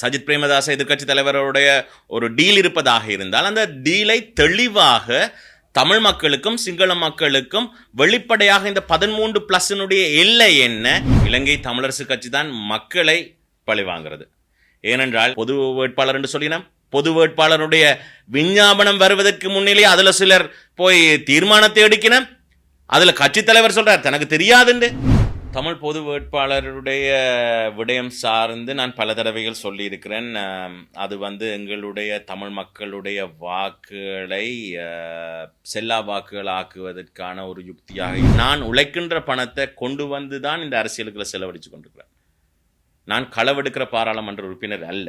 சஜித் பிரேமதாச எதிர்க்கட்சி தலைவருடைய ஒரு டீல் இருப்பதாக இருந்தால் அந்த டீலை தெளிவாக தமிழ் மக்களுக்கும் சிங்கள மக்களுக்கும் வெளிப்படையாக இந்த பதிமூன்று பிளஸினுடைய எல்லை என்ன? இலங்கை தமிழரசு கட்சி தான் மக்களை பழிவாங்கிறது ஏனென்றால் பொது வேட்பாளர் என்று சொல்லினோம். பொது வேட்பாளருடைய விஞ்ஞாபனம் வருவதற்கு முன்னிலே அதுல சிலர் போய் தீர்மானத்தை எடுக்கின அதுல கட்சி தலைவர் சொல்றார் தனக்கு தெரியாதுண்டு. தமிழ் பொது வேட்பாளருடைய விடயம் சார்ந்து நான் பல தடவைகள் சொல்லியிருக்கிறேன். அது வந்து எங்களுடைய தமிழ் மக்களுடைய வாக்குகளை செல்லா வாக்குகள் ஆக்குவதற்கான ஒரு யுக்தியாக நான் உழைக்கின்ற பணத்தை கொண்டு வந்து தான் இந்த அரசியலுக்குள்ள செலவழித்து கொண்டிருக்கிறேன். நான் களவெடுக்கிற பாராளுமன்ற உறுப்பினர் அல்ல.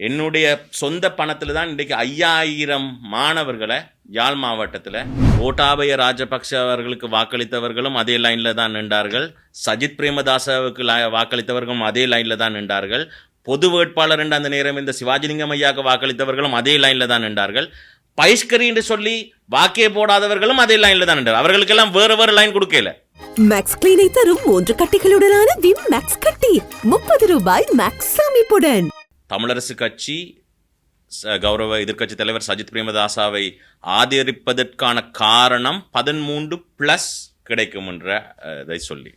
என்னுடைய சொந்த பணத்தில் தான் இன்றைக்கு ஐயாயிரம் மாணவர்களை யாழ் மாவட்டத்தில் கோட்டாபய ராஜபக்ஷ அவர்களுக்கு வாக்களித்தவர்களும் அதே லைனில் தான் நின்றார்கள். சஜித் பிரேமதாசாவுக்கு வாக்களித்தவர்களும் அதே லைனில் தான் நின்றார்கள். பொது வேட்பாளர் என்று அந்த நேரம் இந்த சிவாஜிலிங்கம் ஐயாவுக்கு வாக்களித்தவர்களும் அதே லைனில் தான் நின்றார்கள். பைஷ்கரி என்று சொல்லி வாக்கே போடாதவர்களும் அதே லைனில் தான் நின்றார் அவர்களுக்கெல்லாம் வேறு வேறு லைன் கொடுக்கல. மேக்ஸ் கிளீனை தரும் மூன்று கட்டிகளுடனான விம் மேக்ஸ் கட்டி முப்பது ரூபாய் மேக்ஸ் சேமிப்புடன் தமிழரசு கட்சி ச- கௌரவ எதிர்க்கட்சி தலைவர் சஜித் பிரேமதாசாவை ஆதரிப்பதற்கான காரணம் பதிமூன்று ப்ளஸ் கிடைக்கும் என்ற இதை சொல்லி.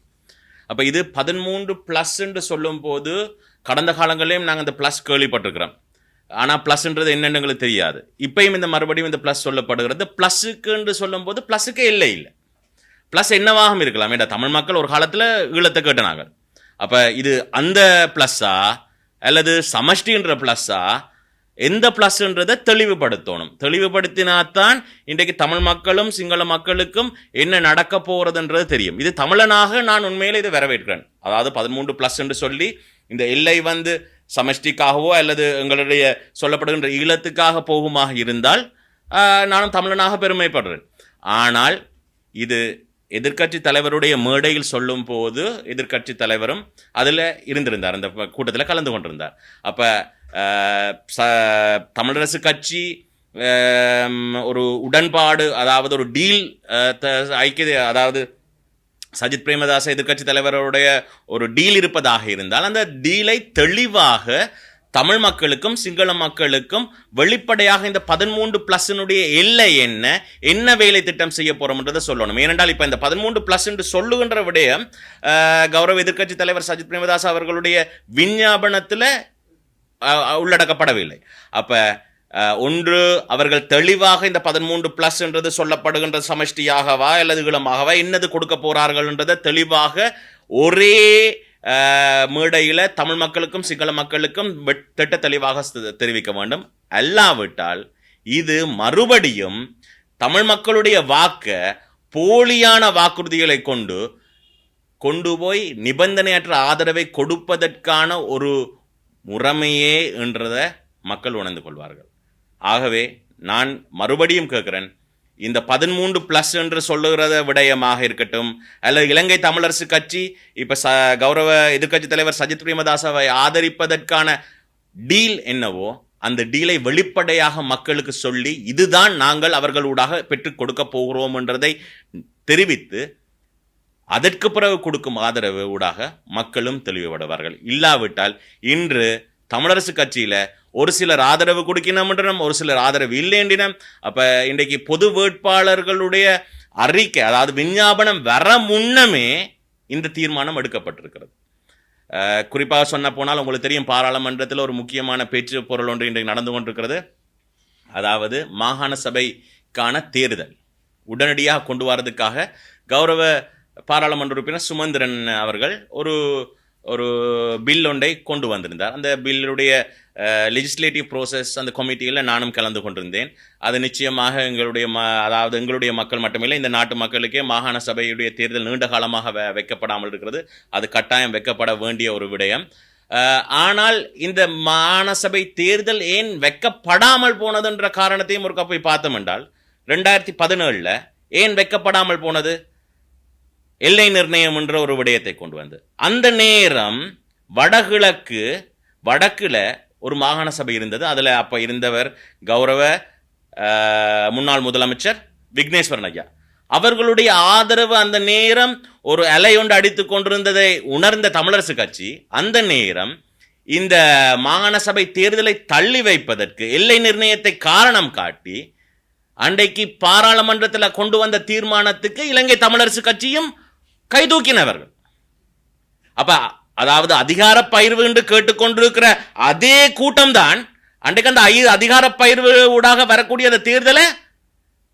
அப்போ இது பதிமூன்று ப்ளஸ் என்று சொல்லும்போது கடந்த காலங்களிலும் நாங்கள் இந்த ப்ளஸ் கேள்விப்பட்டிருக்கிறோம். ஆனால் ப்ளஸ்ன்றது என்னென்னு எங்களுக்கு தெரியாது. இப்பயும் இந்த மறுபடியும் இந்த ப்ளஸ் சொல்லப்படுகிறது. ப்ளஸ்ஸுக்கு என்று சொல்லும்போது ப்ளஸ்ஸுக்கே இல்லை இல்லை. ப்ளஸ் என்னவாகவும் இருக்கலாம். ஏண்டா தமிழ் மக்கள் ஒரு காலத்தில் ஈழத்தை கேட்டனாங்க. அப்போ இது அந்த ப்ளஸ்ஸாக அல்லது சமஷ்டின்ற ப்ளஸ்ஸா எந்த ப்ளஸ்ன்றதை தெளிவுபடுத்தணும். தெளிவுபடுத்தினாத்தான் இன்றைக்கு தமிழ் மக்களும் சிங்கள மக்களுக்கும் என்ன நடக்க போகிறதுன்றது தெரியும். இது தமிழனாக நான் உண்மையில் இதை வரவேற்கிறேன். அதாவது பதிமூன்று ப்ளஸ் என்று சொல்லி இந்த எல்லை வந்து சமஷ்டிக்காகவோ அல்லது எங்களுடைய சொல்லப்படுகின்ற ஈழத்துக்காக போகுமாக இருந்தால் நானும் தமிழனாக பெருமைப்படுறேன். ஆனால் இது எதிர்க்கட்சி தலைவருடைய மேடையில் சொல்லும் போது எதிர்க்கட்சி தலைவரும் அதில் இருந்திருந்தார் அந்த கூட்டத்தில் கலந்து கொண்டிருந்தார். அப்போ ச தமிழரசு கட்சி ஒரு உடன்பாடு அதாவது ஒரு டீல் ஐக்கிய அதாவது சஜித் பிரேமதாச எதிர்க்கட்சி தலைவருடைய ஒரு டீல் இருப்பதாக இருந்தால் அந்த டீலை தெளிவாக தமிழ் மக்களுக்கும் சிங்கள மக்களுக்கும் வெளிப்படையாக இந்த பதிமூன்று பிளஸ்னுடைய எல்லை என்ன என்ன வேலை திட்டம் செய்ய போறோம்ன்றதை சொல்லணும். ஏனென்றால் இப்போ இந்த பதிமூன்று பிளஸ் என்று சொல்லுகின்ற விடயம் கௌரவ எதிர்க்கட்சி தலைவர் சஜித் பிரேமதாஸ் அவர்களுடைய விஞ்ஞாபனத்தில் உள்ளடக்கப்படவில்லை. அப்போ ஒன்று அவர்கள் தெளிவாக இந்த பதிமூன்று பிளஸ் என்றது சொல்லப்படுகின்ற சமஷ்டியாகவா அல்லது ஈழமாகவா என்னது கொடுக்க போகிறார்கள் என்றதை தெளிவாக ஒரே மேடையில் தமிழ் மக்களுக்கும் சிங்கள மக்களுக்கும் திட்ட தெளிவாக தெரிவிக்க வேண்டும். அல்லாவிட்டால் இது மறுபடியும் தமிழ் மக்களுடைய வாக்க போலியான வாக்குறுதிகளை கொண்டு கொண்டு போய் நிபந்தனையற்ற ஆதரவை கொடுப்பதற்கான ஒரு முறைமையே என்றதை மக்கள் உணர்ந்து கொள்வார்கள். ஆகவே நான் மறுபடியும் கேட்குறேன் இந்த பதிமூன்று பிளஸ் என்று சொல்லுகிறத விடயமாக இருக்கட்டும். அல்லது இலங்கை தமிழரசு கட்சி இப்போ ச கௌரவ எதிர்கட்சி தலைவர் சஜித் பிரேமதாசவை ஆதரிப்பதற்கான டீல் என்னவோ அந்த டீலை வெளிப்படையாக மக்களுக்கு சொல்லி இதுதான் நாங்கள் அவர்களூடாக பெற்றுக் கொடுக்க போகிறோம் என்றதை தெரிவித்து அதற்கு பிறகு கொடுக்கும் ஆதரவு ஊடாக மக்களும் தெளிவுபடுவார்கள். இல்லாவிட்டால் இன்று தமிழரசு கட்சியில் ஒரு சிலர் ஆதரவு கொடுக்கணும்ன்றனம் ஒரு சிலர் ஆதரவு இல்லைன்றினம் அப்போ இன்றைக்கு பொது வேட்பாளர்களுடைய அறிக்கை அதாவது விஞ்ஞாபனம் வர முன்னமே இந்த தீர்மானம் எடுக்கப்பட்டிருக்கிறது. குறிப்பாக சொன்ன போனால் உங்களுக்கு தெரியும் பாராளுமன்றத்தில் ஒரு முக்கியமான பேச்சு பொருள் ஒன்று இன்றைக்கு நடந்து கொண்டிருக்கிறது. அதாவது மாகாண சபைக்கான தேர்தல். உடனடியாக கொண்டு வரதுக்காக கௌரவ பாராளுமன்ற உறுப்பினர் சுமந்திரன் அவர்கள் ஒரு ஒரு பில் ஒன்றை கொண்டு வந்திருந்தார். அந்த பில்லுடைய லெஜிஸ்லேட்டிவ் ப்ரோசஸ் அந்த கமிட்டியில் நானும் கலந்து கொண்டிருந்தேன். அது நிச்சயமாக எங்களுடைய ம அதாவது எங்களுடைய மக்கள் மட்டுமில்லை இந்த நாட்டு மக்களுக்கே மாகாண சபையுடைய தேர்தல் நீண்ட காலமாக வெ வைக்கப்படாமல் இருக்கிறது. அது கட்டாயம் வைக்கப்பட வேண்டிய ஒரு விடயம். ஆனால் இந்த மாநசபை சபை தேர்தல் ஏன் வைக்கப்படாமல் போனதுன்ற காரணத்தையும் ஒருக்கா போய் பார்த்தோம் என்றால் ரெண்டாயிரத்தி பதினேழில் ஏன் வைக்கப்படாமல் போனது? எல்லை நிர்ணயம் என்ற ஒரு விடயத்தை கொண்டு வந்து. அந்த நேரம் வடகிழக்கு வடக்கில் ஒரு மாகாண சபை இருந்தது. அதில் அப்போ இருந்தவர் கௌரவ முன்னாள் முதலமைச்சர் விக்னேஸ்வரன் ஐயா. அவர்களுடைய ஆதரவு அந்த நேரம் ஒரு அலையொண்டு அடித்து கொண்டிருந்ததை உணர்ந்த தமிழரசு கட்சி அந்த நேரம் இந்த மாகாண சபை தேர்தலை தள்ளி வைப்பதற்கு எல்லை நிர்ணயத்தை காரணம் காட்டி அன்றைக்கு பாராளுமன்றத்தில் கொண்டு வந்த தீர்மானத்துக்கு இலங்கை தமிழரசு கட்சியும் கைதூக்கினவர்கள். அப்ப அதாவது அதிகார பயிர்வு என்று கேட்டுக்கொண்டிருக்கிற அதே கூட்டம்தான் அன்றைக்கு அந்த ஐ- அதிகார பயிர்வு ஊடாக வரக்கூடிய அந்த தேர்தலை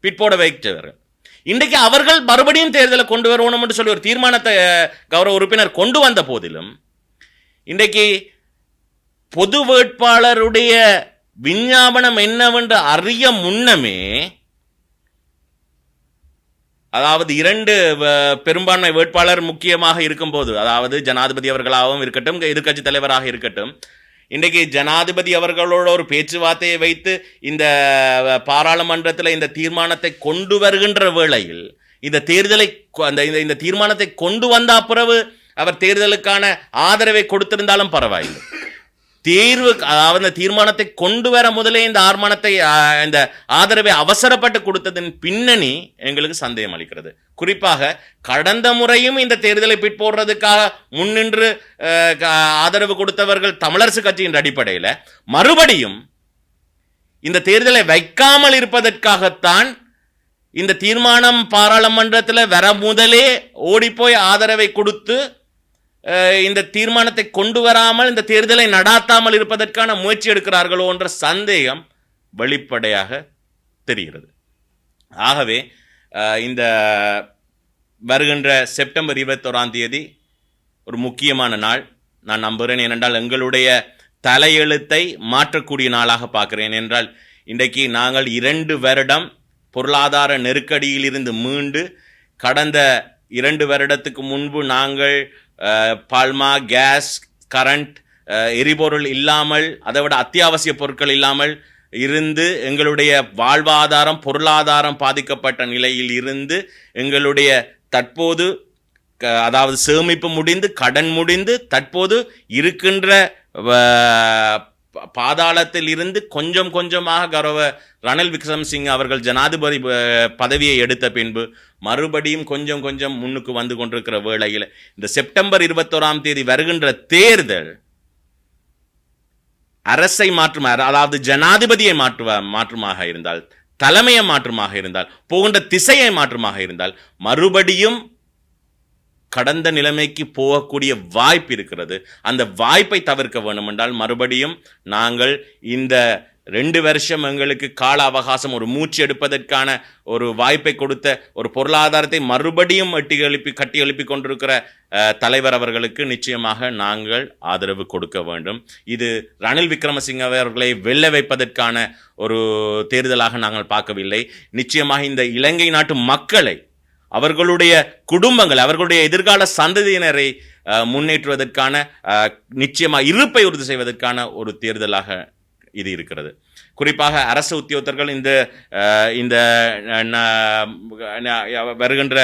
பிற்போட வைத்தவர்கள். இன்றைக்கு அவர்கள் மறுபடியும் தேர்தலை கொண்டு வரணும் என்று சொல்லி ஒரு தீர்மானத்தை கௌரவ உறுப்பினர் கொண்டு வந்த போதிலும் இன்றைக்கு பொது வேட்பாளருடைய விஞ்ஞாபனம் என்னவென்று அறிய முன்னமே அதாவது இரண்டு வ- பெரும்பான்மை வேட்பாளர் முக்கியமாக இருக்கும்போது அதாவது ஜனாதிபதி அவர்களாகவும் இருக்கட்டும் எதிர்க்கட்சி தலைவராக இருக்கட்டும் இன்றைக்கு ஜனாதிபதி அவர்களோட ஒரு பேச்சுவார்த்தையை வைத்து இந்த பாராளுமன்றத்தில் இந்த தீர்மானத்தை கொண்டு வருகின்ற வேளையில் இந்த தேர்தலை அந்த இந்த- இந்த தீர்மானத்தை கொண்டு வந்த பிறகு அவர் தேர்தலுக்கான ஆதரவை கொடுத்திருந்தாலும் பரவாயில்லை. தேர்வு அதாவது இந்த தீர்மானத்தை கொண்டு வர முதலே இந்த ஆர்மானத்தை இந்த ஆதரவை அவசரப்பட்டு கொடுத்ததன் பின்னணி எங்களுக்கு சந்தேகம் அளிக்கிறது. குறிப்பாக கடந்த முறையும் இந்த தேர்தலை பிற்போடுறதுக்காக முன்னின்று க- ஆதரவு கொடுத்தவர்கள் தமிழரசு கட்சியின் அடிப்படையில் மறுபடியும் இந்த தேர்தலை வைக்காமல் இருப்பதற்காகத்தான் இந்த தீர்மானம் பாராளுமன்றத்தில் வர முதலே ஓடிப்போய் ஆதரவை கொடுத்து இந்த தீர்மானத்தை கொண்டு வராமல் இந்த தேர்தலை நடாத்தாமல் இருப்பதற்கான முயற்சி எடுக்கிறார்களோ என்ற சந்தேகம் வெளிப்படையாக தெரிகிறது. ஆகவே இந்த வருகின்ற செப்டம்பர் இருபத்தோராம் தேதி ஒரு முக்கியமான நாள். நான் நம்புகிறேன் ஏனென்றால் எங்களுடைய தலையெழுத்தை மாற்றக்கூடிய நாளாக பார்க்கிறேன் என்றால் இன்றைக்கு நாங்கள் இரண்டு வருடம் பொருளாதார நெருக்கடியிலிருந்து மீண்டு கடந்த இரண்டு வருடத்துக்கு முன்பு நாங்கள் பால்மா கேஸ் கரண்ட் எரிபொருள் இல்லாமல் அதை விட அத்தியாவசிய பொருட்கள் இல்லாமல் இருந்து எங்களுடைய வாழ்வாதாரம் பொருளாதாரம் பாதிக்கப்பட்ட நிலையில் இருந்து எங்களுடைய தற்போது க- அதாவது சேமிப்பு முடிந்து கடன் முடிந்து தற்போது இருக்கின்ற பாதாளத்தில் இருந்து கொஞ்சம் கொஞ்சமாக கௌரவ ரணில் விக்ரம் சிங் அவர்கள் ஜனாதிபதி பதவியை எடுத்த பின்பு மறுபடியும் கொஞ்சம் கொஞ்சம் முன்னுக்கு வந்து கொண்டிருக்கிற வேளையில் இந்த செப்டம்பர் இருபத்தோராம் தேதி வருகின்ற தேர்தல் அரசை மாற்றும் அதாவது ஜனாதிபதியை மாற்றுவ மாற்றுமாக இருந்தால் தலைமையை மாற்றமாக இருந்தால் போகின்ற திசையை மாற்றுமாக இருந்தால் மறுபடியும் கடந்த நிலைமைக்கு போகக்கூடிய வாய்ப்பு இருக்கிறது. அந்த வாய்ப்பை தவிர்க்க வேண்டுமென்றால் மறுபடியும் நாங்கள் இந்த ரெண்டு வருஷம் எங்களுக்கு கால அவகாசம் ஒரு மூச்சு எடுப்பதற்கான ஒரு வாய்ப்பை கொடுத்த ஒரு பொருளாதாரத்தை மறுபடியும் எட்டி எழுப்பி கட்டி எழுப்பி கொண்டிருக்கிற தலைவர் அவர்களுக்கு நிச்சயமாக நாங்கள் ஆதரவு கொடுக்க வேண்டும். இது ரணில் விக்ரமசிங்க அவர்களை வெல்ல வைப்பதற்கான ஒரு தேர்தலாக நாங்கள் பார்க்கவில்லை. நிச்சயமாக இந்த இலங்கை நாட்டு மக்களை அவர்களுடைய குடும்பங்கள் அவர்களுடைய எதிர்கால சந்ததியினரை முன்னேற்றுவதற்கான நிச்சயமாக இருப்பை உறுதி செய்வதற்கான ஒரு தேர்தலாக இது இருக்கிறது. குறிப்பாக அரசு உத்தியோகத்தர்கள் இந்த இந்த வருகின்ற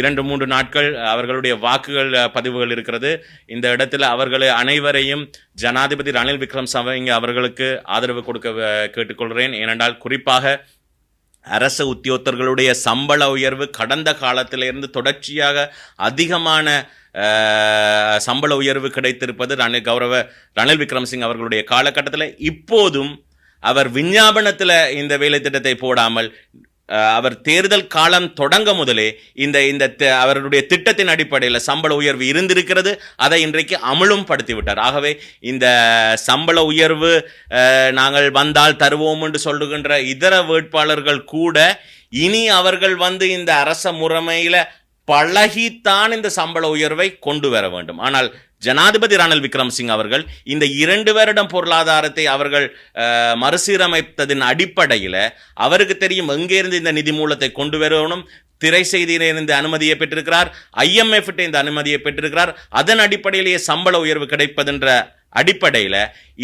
இரண்டு மூன்று நாட்கள் அவர்களுடைய வாக்குகள் பதிவுகள் இருக்கிறது. இந்த இடத்துல அவர்களை அனைவரையும் ஜனாதிபதி ரணில் விக்ரம் சவங்க அவர்களுக்கு ஆதரவு கொடுக்க கேட்டுக்கொள்கிறேன். ஏனென்றால் குறிப்பாக அரசு உத்தியோகத்தர்களுடைய சம்பள உயர்வு கடந்த காலத்திலிருந்து தொடர்ச்சியாக அதிகமான சம்பள உயர்வு கிடைத்திருப்பது ரணில் கௌரவ ரணில் விக்ரமசிங் அவர்களுடைய காலகட்டத்தில். இப்போதும் அவர் விஞ்ஞாபனத்தில் இந்த வேலை திட்டத்தை போடாமல் அவர் தேர்தல் காலம் தொடங்க முதலே இந்த இந்த அவருடைய திட்டத்தின் அடிப்படையில் சம்பள உயர்வு இருந்திருக்கிறது. அதை இன்றைக்கு அமலும் படுத்தி விட்டார். ஆகவே இந்த சம்பள உயர்வு நாங்கள் வந்தால் தருவோம் என்று சொல்லுகின்ற இதர வேட்பாளர்கள் கூட இனி அவர்கள் வந்து இந்த அரச முறைமையில் பழகித்தான் இந்த சம்பள உயர்வை கொண்டு வர வேண்டும். ஆனால் ஜனாதிபதி ரணில் விக்ரம்சிங் அவர்கள் இந்த இரண்டு வருடம் பொருளாதாரத்தை அவர்கள் மறுசீரமைத்ததின் அடிப்படையில் அவருக்கு தெரியும் எங்கேருந்து இந்த நிதி மூலத்தை கொண்டு வரணும். திரை செய்தியிலிருந்து அனுமதியை பெற்றிருக்கிறார். ஐஎம்எஃப் இந்த அனுமதியை பெற்றிருக்கிறார். அதன் அடிப்படையிலேயே சம்பள உயர்வு கிடைப்பதென்ற அடிப்படையில்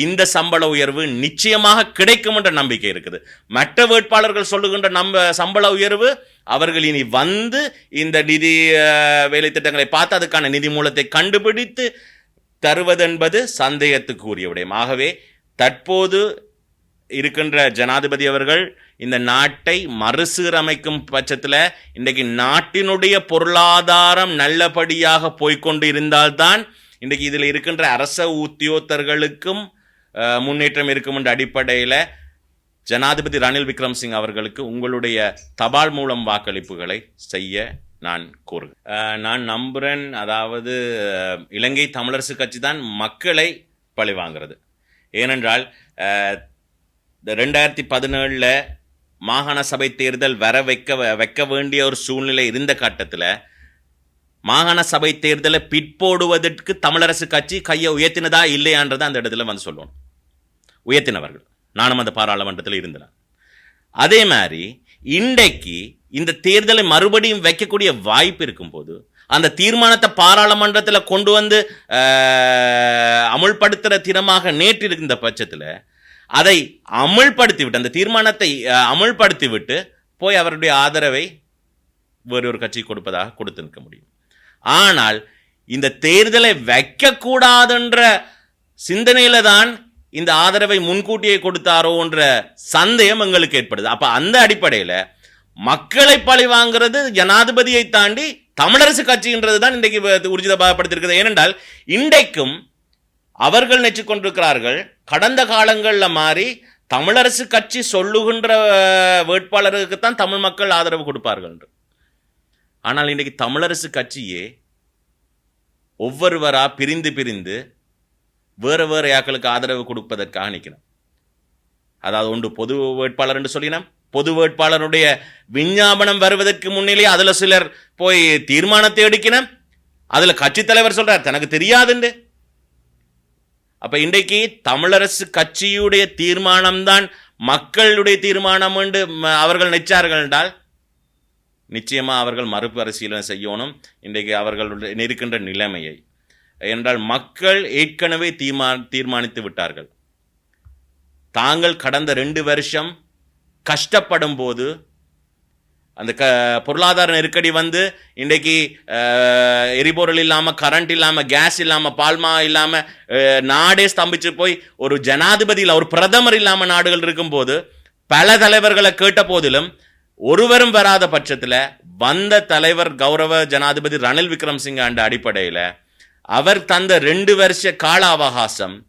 இந்த சம்பள உயர்வு நிச்சயமாக கிடைக்கும் என்ற நம்பிக்கை இருக்குது. மற்ற வேட்பாளர்கள் சொல்லுகின்ற நம்ம சம்பள உயர்வு அவர்கள் இனி வந்து இந்த நிதி வேலை திட்டங்களை பார்த்து அதுக்கான நிதி மூலத்தை கண்டுபிடித்து தருவதென்பது சந்தேகத்துக்குரிய விடயம். ஆகவே தற்போது இருக்கின்ற ஜனாதிபதி அவர்கள் இந்த நாட்டை மறுசீரமைக்கும் பட்சத்தில் இன்றைக்கு நாட்டினுடைய பொருளாதாரம் நல்லபடியாக போய்க்கொண்டு இருந்தால்தான் இன்றைக்கு இதில் இருக்கின்ற அரச உத்தியோகத்தர்களுக்கும் முன்னேற்றம் இருக்கும் என்ற அடிப்படையில் ஜனாதிபதி ரணில் விக்ரம்சிங் அவர்களுக்கு உங்களுடைய தபால் மூலம் வாக்களிப்புகளை செய்ய நான் கூறுகிறேன். நான் நம்புகிறேன் அதாவது இலங்கை தமிழரசு கட்சி தான் மக்களை பழிவாங்கிறது ஏனென்றால் ரெண்டாயிரத்தி பதினேழில் மாகாண சபை தேர்தல் வர வைக்க வைக்க வேண்டிய ஒரு சூழ்நிலை இருந்த கட்டத்தில் மாகாண சபை தேர்தலை பிற்போடுவதற்கு தமிழரசு கட்சி கையை உயர்த்தினதா இல்லையான்றதை அந்த இடத்துல வந்து சொல்லணும் உயர்த்தினவர்கள். நானும் அந்த பாராளுமன்றத்தில் இருந்தேன். அதே மாதிரி இன்றைக்கு இந்த தேர்தலை மறுபடியும் வைக்கக்கூடிய வாய்ப்பு இருக்கும்போது அந்த தீர்மானத்தை பாராளுமன்றத்தில் கொண்டு வந்து அமுல்படுத்துகிற தினமாக நேற்று இருந்த பட்சத்தில் அதை அமுல்படுத்தி விட்டு அந்த தீர்மானத்தை அஹ், அமுல்படுத்தி விட்டு போய் அவருடைய ஆதரவை வேறொரு ஒரு கட்சி கொடுப்பதாக கொடுத்து நிற்க முடியும். ஆனால் இந்த தேர்தலை வைக்கக்கூடாதுன்ற சிந்தனையில் தான் இந்த ஆதரவை முன்கூட்டியே கொடுத்தாரோன்ற சந்தேகம் எங்களுக்கு ஏற்படுது. அப்போ அந்த அடிப்படையில் மக்களை பழி வாங்குறது ஜனாதிபதியை தாண்டி தமிழரசு கட்சின்றது தான் இன்றைக்கு உறுதிதப்படுத்திருக்கிறது ஏனென்றால் இன்றைக்கும் அவர்கள் நெச்சு கொண்டிருக்கிறார்கள். கடந்த காலங்களில் மாறி தமிழரசு கட்சி சொல்லுகின்ற வேட்பாளருக்கு தான் தமிழ் மக்கள் ஆதரவு கொடுப்பார்கள் என்று. ஆனால் இன்றைக்கு தமிழரசு கட்சியே ஒவ்வொருவராக பிரிந்து பிரிந்து வேறு வேறு யாக்களுக்கு ஆதரவு கொடுப்பதற்காக நிற்கணும் அதாவது ஒன்று பொது வேட்பாளர் என்று சொல்லினோம் பொது வேட்பாளருடைய விஞ்ஞாபனம் வருவதற்கு முன்னிலே அதில் சிலர் போய் தீர்மானத்தை எடுக்கணும் அதில் கட்சி தலைவர் சொல்கிறார் தனக்கு தெரியாதுண்டு அப்போ இன்றைக்கு தமிழரசு கட்சியுடைய தீர்மானம்தான் மக்களுடைய தீர்மானம் என்று அவர்கள் நினைச்சார்கள் என்றால் நிச்சயமாக அவர்கள் மறுபரிசீலனை செய்யணும். இன்றைக்கு அவர்களுடைய இருக்கின்ற நிலைமையை. என்றால் மக்கள் ஏற்கனவே தீர்மா தீர்மானித்து விட்டார்கள். தாங்கள் கடந்த ரெண்டு வருஷம் கஷ்டப்படும் போது அந்த க பொருளாதார நெருக்கடி வந்து இன்றைக்கு எரிபொருள் இல்லாமல் கரண்ட் இல்லாமல் கேஸ் இல்லாமல் பால்மா இல்லாமல் நாடே ஸ்தம்பிச்சு போய் ஒரு ஜனாதிபதி இல்லை ஒரு பிரதமர் இல்லாமல் நாடுகள் இருக்கும்போது பல தலைவர்களை கேட்ட போதிலும் ஒருவரும் வராத பட்சத்தில் வந்த தலைவர் கௌரவ ஜனாதிபதி ரணில் விக்ரம்சிங் ஆண்ட அடிப்படையில் அவர் தந்த ரெண்டு வருஷ கால அவகாசம்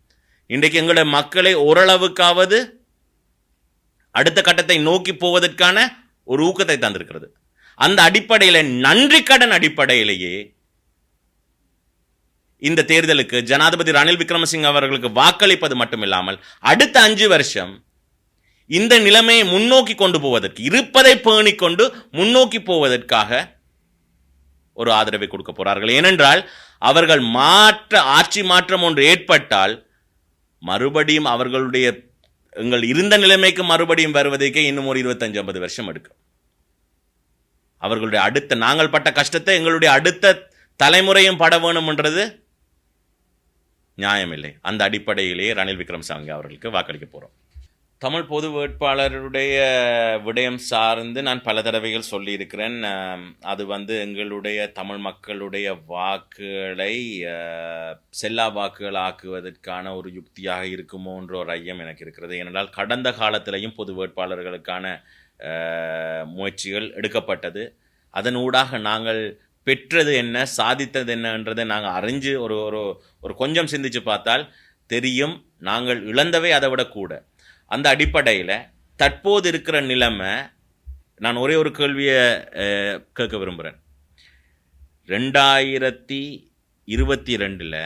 இன்றைக்கு எங்களுடைய மக்களை ஓரளவுக்காவது அடுத்த கட்டத்தை நோக்கி போவதற்கான ஒரு ஊக்கத்தை தந்திருக்கிறது. அந்த அடிப்படையில் நன்றி கடன் அடிப்படையிலேயே இந்த தேர்தலுக்கு ஜனாதிபதி ரணில் விக்ரமசிங்க அவர்களுக்கு வாக்களிப்பது மட்டுமில்லாமல் அடுத்த அஞ்சு வருஷம் இந்த நிலைமையை முன்னோக்கி கொண்டு போவதற்கு இருப்பதை பேணிக் கொண்டு முன்னோக்கி போவதற்காக ஒரு ஆதரவை கொடுக்க போறார்கள். ஏனென்றால் அவர்கள் மாற்ற ஆட்சி மாற்றம் ஒன்று ஏற்பட்டால் மறுபடியும் அவர்களுடைய எங்கள் இருந்த நிலைமைக்கு மறுபடியும் வருவதற்கே இன்னும் ஒரு இருபத்தஞ்சு ஐம்பது வருஷம் எடுக்கும். அவர்களுடைய அடுத்த நாங்கள் பட்ட கஷ்டத்தை எங்களுடைய அடுத்த தலைமுறையும் பட வேணும்ன்றது நியாயமில்லை. அந்த அடிப்படையிலேயே ரணில் விக்ரமசாமி அவர்களுக்கு வாக்களிக்க போகிறோம் தமிழ் பொது வேட்பாளருடைய விடயம் சார்ந்து நான் பல தடவைகள் சொல்லியிருக்கிறேன். அது வந்து எங்களுடைய தமிழ் மக்களுடைய வாக்குகளை செல்லா வாக்குகள் ஆக்குவதற்கான ஒரு யுக்தியாக இருக்குமோன்ற ஒரு ஐயம் எனக்கு இருக்கிறது. ஏனென்றால் கடந்த காலத்திலையும் பொது வேட்பாளர்களுக்கான முயற்சிகள் எடுக்கப்பட்டது. அதன் ஊடாக நாங்கள் பெற்றது என்ன சாதித்தது என்னன்றதை நாங்கள் அறிஞ்சு ஒரு ஒரு ஒரு கொஞ்சம் சிந்திச்சு பார்த்தால் தெரியும். நாங்கள் இழந்தவை அதை விட கூட அந்த அடிப்படையில் தற்போது இருக்கிற நிலைமை நான் ஒரே ஒரு கேள்வியை கேட்க விரும்புகிறேன் ரெண்டாயிரத்தி இருபத்தி ரெண்டில்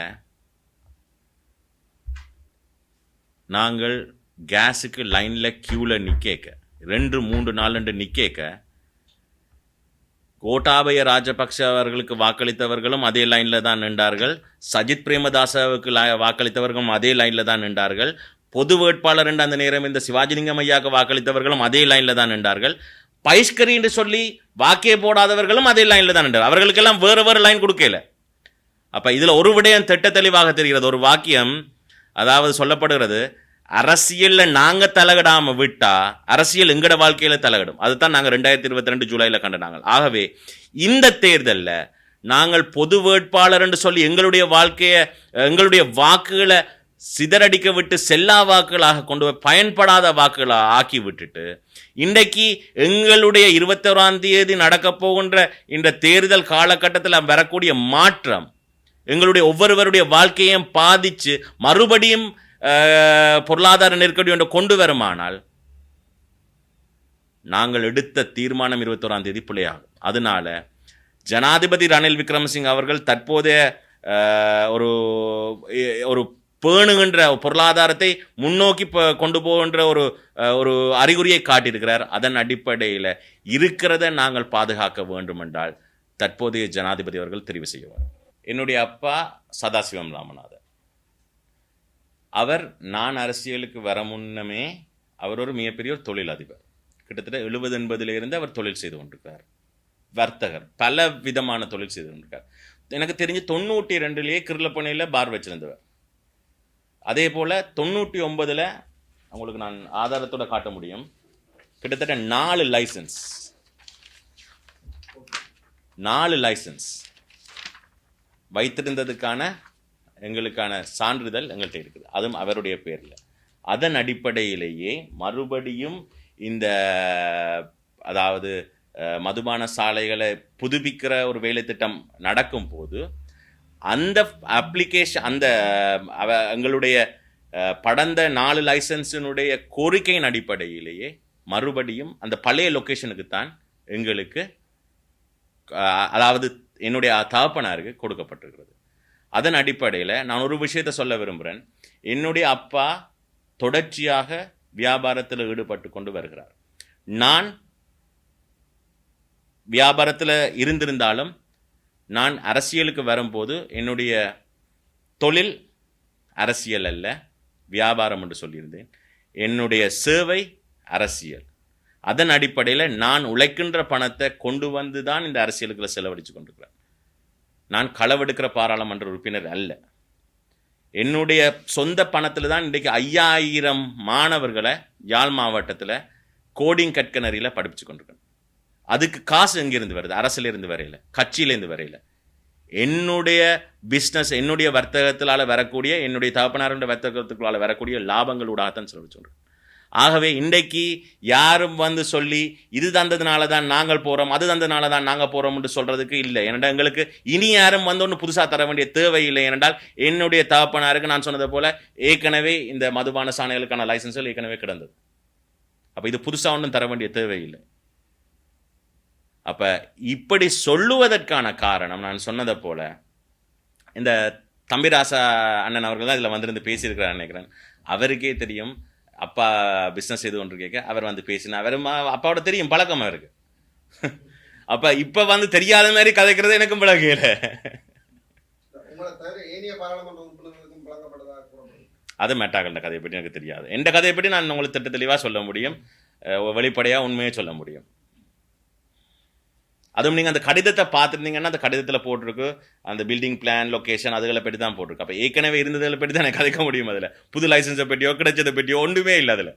நாங்கள் கேஸுக்கு லைனில் க்யூவில் நிற்கேக்க ரெண்டு மூன்று நாலு நிற்கேக்க கோட்டாபய ராஜபக்ஷ அவர்களுக்கு வாக்களித்தவர்களும் அதே லைனில் தான் நின்றார்கள். சஜித் பிரேமதாசவுக்கு வாக்களித்தவர்களும் அதே லைனில் தான் நின்றார்கள். பொது வேட்பாளர் என்று அந்த நேரம் இந்த சிவாஜிலிங்கம் ஐயாவுக்கு வாக்களித்தவர்களும் அதே லைனில் தான் நின்றார்கள். பைஸ்கரி என்று சொல்லி வாக்கே போடாதவர்களும் அதே லைனில் தான் நின்றார் அவர்களுக்கெல்லாம் வேறு வேறு லைன் கொடுக்கல. அப்போ இதில் ஒரு விடயம் திட்ட தெளிவாக தெரிகிறது. ஒரு வாக்கியம் அதாவது சொல்லப்படுகிறது அரசியலில் நாங்கள் தலையிடாமல் விட்டால் அரசியல் எங்கட வாழ்க்கையில் தலையிடும் அதுதான் நாங்கள் ரெண்டாயிரத்தி இருபத்தி ரெண்டு ஜூலையில் கண்டனாங்க. ஆகவே இந்த தேர்தலில் நாங்கள் பொது வேட்பாளர் என்று சொல்லி எங்களுடைய வாழ்க்கையை எங்களுடைய வாக்குகளை சிதறடிக்க விட்டு செல்லா வாக்குகளாக கொண்டு போய் பயன்படாத வாக்குகளாக ஆக்கி விட்டுட்டு இன்றைக்கு எங்களுடைய இருபத்தோராம் தேதி நடக்கப் போகின்ற இந்த தேர்தல் காலகட்டத்தில் வரக்கூடிய மாற்றம் எங்களுடைய ஒவ்வொருவருடைய வாழ்க்கையையும் பாதித்து மறுபடியும் பொருளாதார நெருக்கடி ஒன்று கொண்டு வருமானால் நாங்கள் எடுத்த தீர்மானம் இருபத்தோராம் தேதி பிள்ளையாகும் அதனால ஜனாதிபதி ரணில் விக்ரமசிங் அவர்கள் தற்போதைய ஒரு ஒரு பேணுகின்ற பொருளாதாரத்தை முன்னோக்கி கொண்டு போகின்ற ஒரு அஹ், ஒரு அறிகுறியை காட்டியிருக்கிறார். அதன் அடிப்படையில் இருக்கிறத நாங்கள் பாதுகாக்க வேண்டும் என்றால் தற்போதைய ஜனாதிபதி அவர்கள் தெரிவு செய்வார் என்னுடைய அப்பா சதாசிவம் ராமநாதன் அவர் நான் அரசியலுக்கு வர முன்னமே அவர் ஒரு மிகப்பெரிய ஒரு தொழிலதிபர். கிட்டத்தட்ட எழுபது எண்பதுல அவர் தொழில் செய்து கொண்டிருக்கிறார் வர்த்தகர் பல விதமான தொழில் செய்து கொண்டிருக்கார். எனக்கு தெரிஞ்சு தொண்ணூற்றி ரெண்டுலேயே கிருளப்பனையில் பார் வச்சிருந்தவர். அதே போல் தொண்ணூற்றி ஒன்பதில் உங்களுக்கு நான் ஆதாரத்தோட காட்ட முடியும். கிட்டத்தட்ட நாலு லைசன்ஸ் நாலு லைசன்ஸ் வைத்திருந்ததுக்கான எங்களுக்கான சான்றிதழ் எங்கள்கிட்ட இருக்குது. அதுவும் அவருடைய பேரில். அதன் அடிப்படையிலேயே மறுபடியும் இந்த அதாவது மதுபான சாலைகளை புதுப்பிக்கிற ஒரு வேலை திட்டம் நடக்கும் போது அந்த அப்ளிகேஷன் அந்த அவ எங்களுடைய படந்த நாலு லைசன்ஸினுடைய கோரிக்கையின் அடிப்படையிலேயே மறுபடியும் அந்த பழைய லொக்கேஷனுக்கு தான் எங்களுக்கு அதாவது என்னுடைய தகப்பனாருக்கு கொடுக்கப்பட்டிருக்கிறது. அதன் அடிப்படையில் நான் ஒரு விஷயத்தை சொல்ல விரும்புகிறேன் என்னுடைய அப்பா தொடர்ச்சியாக வியாபாரத்தில் ஈடுபட்டு கொண்டு வருகிறார். நான் வியாபாரத்தில் இருந்திருந்தாலும் நான் அரசியலுக்கு வரும்போது என்னுடைய தொழில் அரசியல் அல்ல வியாபாரம் என்று சொல்லியிருந்தேன். என்னுடைய சேவை அரசியல். அதன் அடிப்படையில் நான் உழைக்கின்ற பணத்தை கொண்டு வந்து தான் இந்த அரசியலுக்குள்ள செலவழித்து கொண்டிருக்கிறேன். நான் களவெடுக்கிற பாராளுமன்ற உறுப்பினர் அல்ல. என்னுடைய சொந்த பணத்தில் தான் இன்றைக்கு ஐயாயிரம் மாணவர்களை யாழ் மாவட்டத்தில் கோடிங் கற்கனரியில் படிப்பிச்சு கொண்டிருக்கேன். அதுக்கு காசு எங்கேருந்து வருது? அரசிலிருந்து வரையில் கட்சியிலேருந்து வரையில். என்னுடைய பிஸ்னஸ் என்னுடைய வர்த்தகத்தினால் வரக்கூடிய என்னுடைய தகப்பனாருடைய வர்த்தகத்துக்குள்ளால் வரக்கூடிய லாபங்களூடாகத்தான் சொல்லி சொல்கிறேன் ஆகவே இன்றைக்கு யாரும் வந்து சொல்லி இது தந்ததுனால தான் நாங்கள் போகிறோம் அது தந்ததுனால தான் நாங்கள் போகிறோம்னு சொல்கிறதுக்கு இல்லை. ஏனென்றால் எங்களுக்கு இனி யாரும் வந்து ஒன்று புதுசாக தர வேண்டிய தேவை இல்லை ஏனென்றால் என்னுடைய தகப்பனாருக்கு நான் சொன்னது போல் ஏற்கனவே இந்த மதுபான சாணைகளுக்கான லைசன்ஸ்கள் ஏற்கனவே கிடந்தது. அப்போ இது புதுசாக ஒன்றும் தர வேண்டிய தேவையில்லை. அப்போ இப்படி சொல்லுவதற்கான காரணம் நான் சொன்னதை போல இந்த தம்பிராசா அண்ணன் அவர்கள் தான் இதில் வந்திருந்து பேசியிருக்கிறார் நினைக்கிறேன். அவருக்கே தெரியும் அப்பா பிஸ்னஸ் செய்து கொண்டு கேட்க அவர் வந்து பேசினா அவர் அப்பாவோட தெரியும் பழக்கம் அவருக்கு. அப்போ இப்போ வந்து தெரியாத மாதிரி கதைக்கிறது எனக்கும் பழகையில் அது மெட்டாக்கள கதையை பற்றி எனக்கு தெரியாது. எந்த கதையை பற்றி நான் உங்களுக்கு திட்ட தெளிவாக சொல்ல முடியும்? வெளிப்படையாக உண்மையை சொல்ல முடியும். அதுவும் நீங்கள் அந்த கடிதத்தை பார்த்துருந்தீங்கன்னா அந்த கடிதத்தில் போட்டிருக்கு. அந்த பில்டிங் பிளான் லொகேஷன் அதுகளை பற்றி தான் போட்டிருக்கு. அப்போ ஏற்கனவே இருந்ததில் பற்றி தான் எனக்கு கதைக்க முடியும் அதில். புது லைசன்ஸை பற்றியோ கிடைச்சதை பற்றியோ ஒன்றுமே இல்லை அதில்.